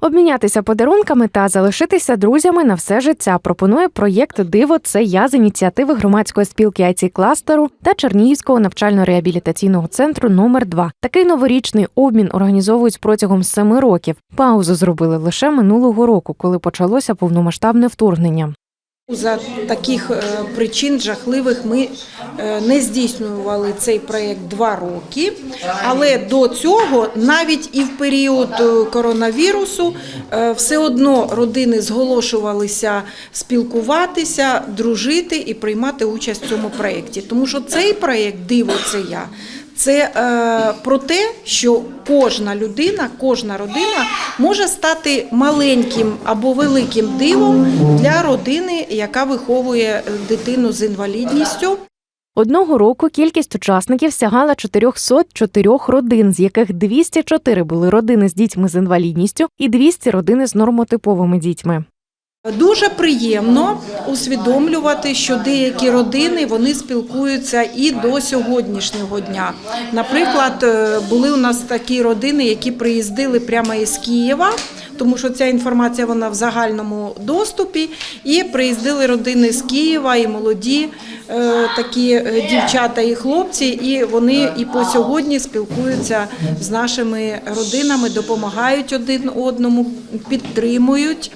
Обмінятися подарунками та залишитися друзями на все життя пропонує проєкт Диво це я з ініціативи громадської спілки it кластеру та Чернігівського навчально-реабілітаційного центру номер 2 Такий новорічний обмін організовують протягом семи років. Паузу зробили лише минулого року, коли почалося повномасштабне вторгнення. За таких е, причин жахливих ми е, не здійснювали цей проєкт два роки, але до цього, навіть і в період е, коронавірусу, все одно родини зголошувалися спілкуватися, дружити і приймати участь в цьому проєкті. Тому що цей проєкт Диво це я. Це е, про те, що кожна людина, кожна родина може стати маленьким або великим дивом для родини, яка виховує е, дитину з інвалідністю. Одного року кількість учасників сягала 404 родин, з яких 204 були родини з дітьми з інвалідністю і 200 родини з нормотиповими дітьми. Дуже приємно усвідомлювати, що деякі родини вони спілкуються і до сьогоднішнього дня. Наприклад, е, були у нас такі родини, які приїздили прямо із Києва. Тому що ця інформація вона в загальному доступі, і приїздили родини з Києва, і молоді е, такі е, дівчата і хлопці, і вони і по сьогодні спілкуються з нашими родинами, допомагають один одному, підтримують.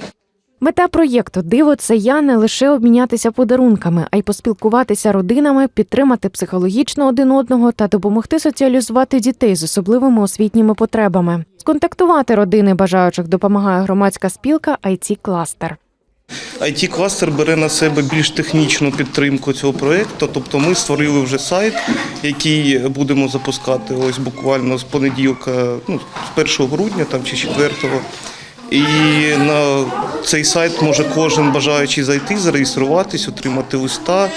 Мета проєкту Диво це я не лише обмінятися подарунками, а й поспілкуватися родинами, підтримати психологічно один одного та допомогти соціалізувати дітей з особливими освітніми потребами. Сконтактувати родини бажаючих допомагає громадська спілка IT Кластер. it кластер бере на себе більш технічну підтримку цього проєкту. Тобто ми створили вже сайт, який будемо запускати ось буквально з понеділка, ну, з 1 грудня там, чи 4. І на цей сайт може кожен бажаючий зайти, зареєструватись, отримати листа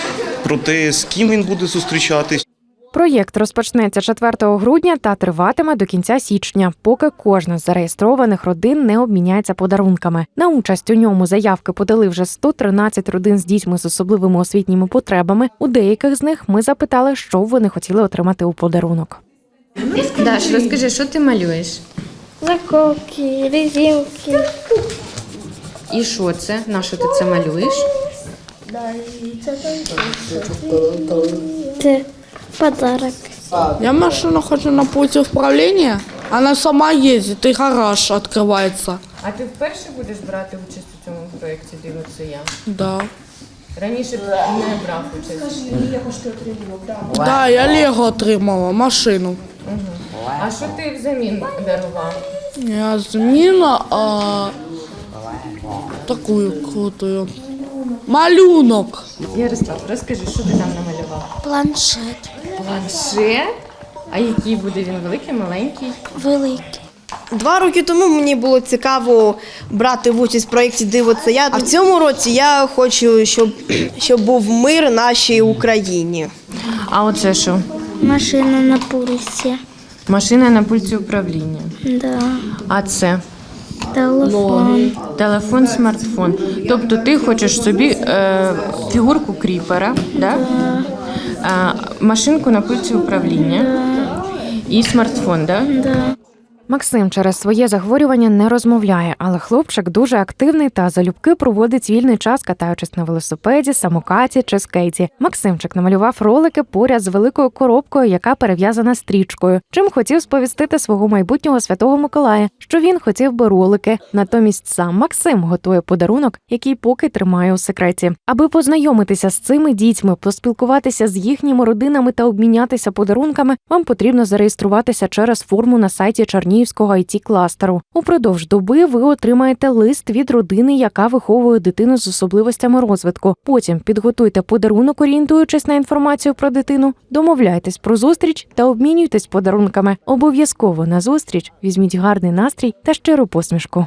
про те, з ким він буде зустрічатись. Проєкт розпочнеться 4 грудня та триватиме до кінця січня, поки кожна з зареєстрованих родин не обміняється подарунками. На участь у ньому заявки подали вже 113 родин з дітьми з особливими освітніми потребами. У деяких з них ми запитали, що вони хотіли отримати у подарунок. Даш, розкажи, що ти малюєш? Заколки, резинки. І що це? На що ти це малюєш? Это подарок. Я машину хочу на пульте управления. Она сама ездит, и гараж открывается. А ти вперше будеш брати участь у цьому проєкті це я? Да. Раніше ти не брав участь. Да, я Лего отримала, машину. А що ти взамін дарував? Я зміна, а такую крутую. Малюнок. Ярослав, розкажи, що ти там намалював? Планшет Планшет? А який буде він великий, маленький? великий. Два роки тому мені було цікаво брати в участь в проєкті Диво це я. А в цьому році я хочу, щоб, щоб був мир нашій Україні. А оце що? Машина на пульсе. Машина на пульті управління. Да. А це Телефон. телефон, смартфон. Тобто ти хочеш собі е, фігурку кріпера, да? Е, машинку на пульті управління і смартфон, да? Да. Максим через своє захворювання не розмовляє, але хлопчик дуже активний та залюбки проводить вільний час, катаючись на велосипеді, самокаті чи скейті. Максимчик намалював ролики поряд з великою коробкою, яка перев'язана стрічкою. Чим хотів сповістити свого майбутнього святого Миколая, що він хотів би ролики. Натомість сам Максим готує подарунок, який поки тримає у секреті. Аби познайомитися з цими дітьми, поспілкуватися з їхніми родинами та обмінятися подарунками, вам потрібно зареєструватися через форму на сайті Чернігівського it кластеру. Упродовж доби ви отримаєте лист від родини, яка виховує дитину з особливостями розвитку. Потім підготуйте подарунок, орієнтуючись на інформацію про дитину, домовляйтесь про зустріч та обмінюйтесь подарунками. Обов'язково на зустріч візьміть гарний настрій та щиру посмішку.